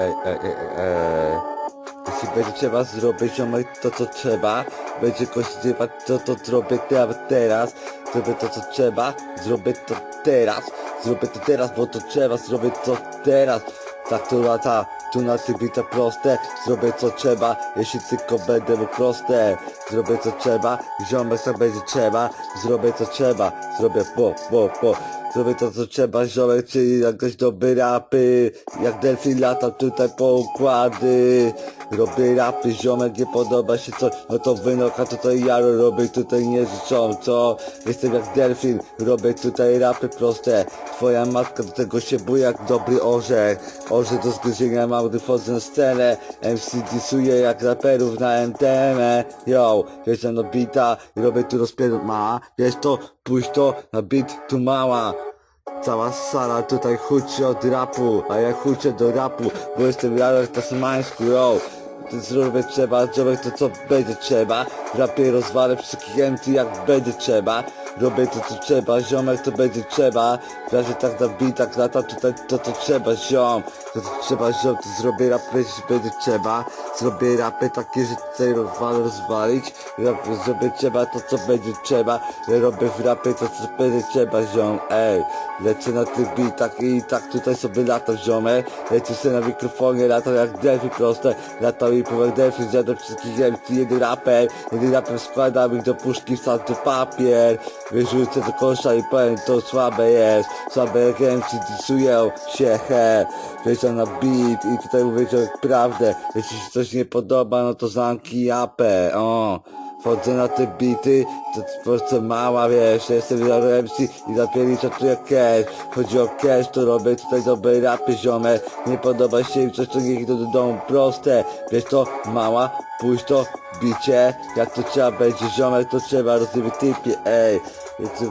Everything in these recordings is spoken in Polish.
ej, ej, ej, ej. Jeśli będzie trzeba zrobić ziomek to co trzeba, będzie kościówać to to zrobię te- teraz, zrobię to co trzeba, zrobię to teraz, zrobię to teraz, bo to trzeba, zrobię to teraz. Tak to lata, tu na tym bita proste, zrobię co trzeba, jeśli tylko będę mógł proste, zrobię co trzeba, ziomek tak będzie trzeba, zrobię co trzeba, zrobię po, po, po. Zrobię to co trzeba, ziomek, czyli jakoś dobre rapy. Jak delfin latam tutaj po układy. Robię rapy, ziomek, nie podoba się coś No to wynoka, tutaj jaro robię, tutaj nie życzą, co? Jestem jak delfin, robię tutaj rapy proste. Twoja matka do tego się buje jak dobry orzech. Orzech do zgryzienia mam, gdy wchodzę na scenę. MC disuje jak raperów na NTM Yo, wiesz, no bita, robię tu rozpier... ma Wiesz to, pójść to, na beat tu mała Cała sala tutaj huczy od rapu, a ja huczę do rapu, bo jestem Jarek Tasmański, yo. Zrobię trzeba, zrobię to co będzie trzeba, rapie rozwalę wszystkich MC jak będzie trzeba, robię to co trzeba, ziomek to będzie trzeba, w razie tak na bitach lata tutaj to to trzeba ziom, to to trzeba ziom, to zrobię rapy jeśli będzie trzeba, zrobię rapy takie, że tutaj rozwalę rozwalić, rap, zrobię trzeba to co będzie trzeba, robię w rapie to co będzie trzeba ziom, ej, lecę na tych bitach i tak tutaj sobie latam ziomek, lecę sobie na mikrofonie, latam jak delfin proste, latam i powiem delfin, zjadam wszystkich MC, jeden raper, jeden raper składam ich do puszki, wsadzę papier, wyrzucę do kosza i powiem to słabe jest, słabe MC disują się, he, wjeżdżam na beat i tutaj mówię że prawdę, jeśli się coś nie podoba, no to zamknij japę, o. Wchodzę na te bity, to po prostu mała, wiesz, jestem za MC i zapiernicza tu jak cash. Chodzi o cash, to robię tutaj dobre rapy, ziome. Nie podoba się im coś, to niech idą do domu proste. Wiesz to, mała, pójść to, bicie. Jak to trzeba będzie, ziomek, to trzeba rozrywać typie, ej. Czy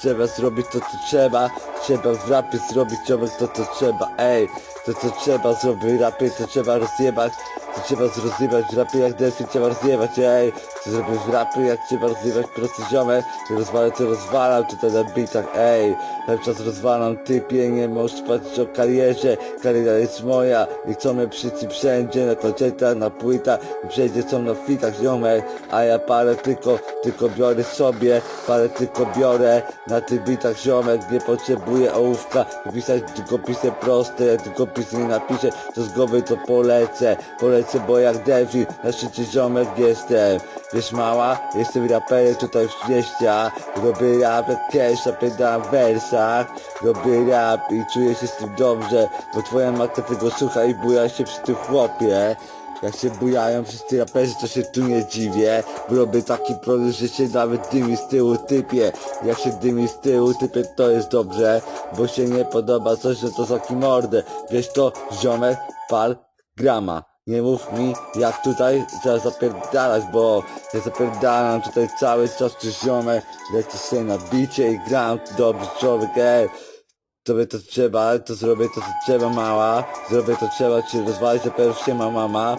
trzeba zrobić to, co trzeba. Trzeba w rapie zrobić, ziomek, to, co trzeba, ej. To, co trzeba zrobić rapie, to trzeba rozjebać. To trzeba rozjebać w rapie jak delfin, trzeba rozjebać, ej. Co zrobię w rapie, jak trzeba rozjebać prosty ziomek. Rozwalę, to rozwalam tutaj na bitach, ej. Cały czas rozwalam typie, nie możesz patrzeć o karierze. Kariera jest moja i chcą mnie przyci wszędzie, na koncertach, na płytach. Wszędzie są na fitach ziomek, a ja parę tylko, tylko biorę sobie, parę tylko biorę. Na tych bitach ziomek, nie potrzebuję ołówka, pisać długopisem proste, jak długopis nie napiszę, to z głowy to polecę. Polecę, bo jak delfin, na szczycie ziomek jestem. Wiesz mała, jestem raperem tutaj w mieście, robię rap jak cash, napędam w wersach, robię rap i czuję się z tym dobrze, bo twoja matka tego słucha i buja się przy tym chłopie. Jak się bujają wszyscy raperzy, to się tu nie dziwię Bo robię taki produkt, że się nawet dymi z tyłu typie Jak się dymi z tyłu typie, to jest dobrze Bo się nie podoba coś, że to taki mordę Wiesz to, ziomek, pal, grama nie mów mi jak tutaj trzeba zapierdalać, bo ja zapierdalam tutaj cały czas czy ziomek Lecę sobie na bicie i gram, dobry człowiek, ej. Tobie to trzeba, to zrobię to co trzeba mała. Zrobię to trzeba, ci rozwalić dopiero się ma mama.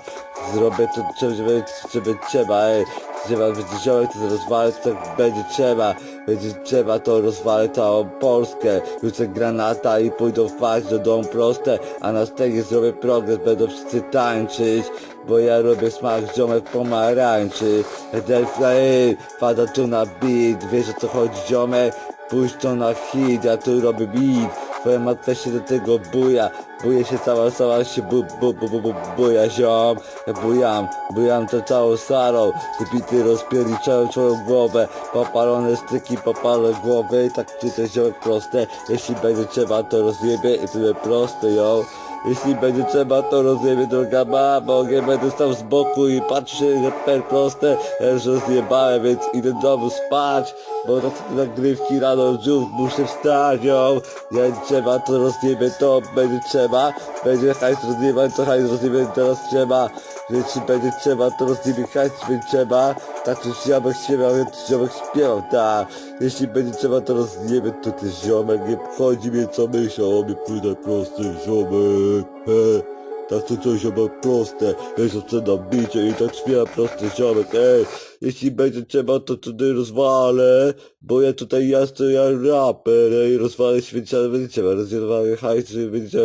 Zrobię to żeby, żeby trzeba, ej Trzeba ziołek, to rozwalę, to tak będzie trzeba Będzie trzeba, to rozwalę całą Polskę. Rzucę granata i pójdą wpaść do domu proste A na scenie zrobię progres, będą wszyscy tańczyć Bo ja robię smak ziomek pomarańczy. Delfla, ej, pada tu na beat Wiesz o co chodzi ziomek? Pójdź to na hit, ja tu robię beat Twoja matka się do tego buja Buje się cała, cała się bu, bu, bu, bu, bu, buja ziom. Ja bujam, bujam to całą sarą Te bity rozpierniczają twoją głowę Popalone styki, popalone głowy. Tak czy to ziomek proste Jeśli będzie trzeba to rozjebie i tyle proste yo jeśli będzie trzeba, to rozjebie droga mamo Nie będę stał z boku i patrzy reper proste. Ja już rozjebałem, więc idę do domu spać Bo na te nagrywki rano już muszę wstać, yo. Jak trzeba, to rozjebie, to będzie trzeba. Będzie hajs rozjebać, to hajs rozjebie, teraz trzeba jeśli będzie trzeba, to rozjebie hajs, będzie trzeba. Tak to ziomek śpiewał, ja to ziomek śpiewał, tak. Jeśli będzie trzeba, to rozjebie, to ty ziomek. Nie wchodzi mnie co myślał, o mnie pójdę prosty ziomek. He. tak to coś ziomek proste, wiesz o co nam bicie i tak śpiewa prosty ziomek, ej, jeśli będzie trzeba, to tutaj rozwalę, bo ja tutaj jestem ja raper, ej, rozwalę święciane będzie trzeba, rozwalę hajs, będzie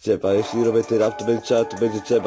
trzeba, jeśli robię ten rap, to będzie trzeba, to będzie trzeba,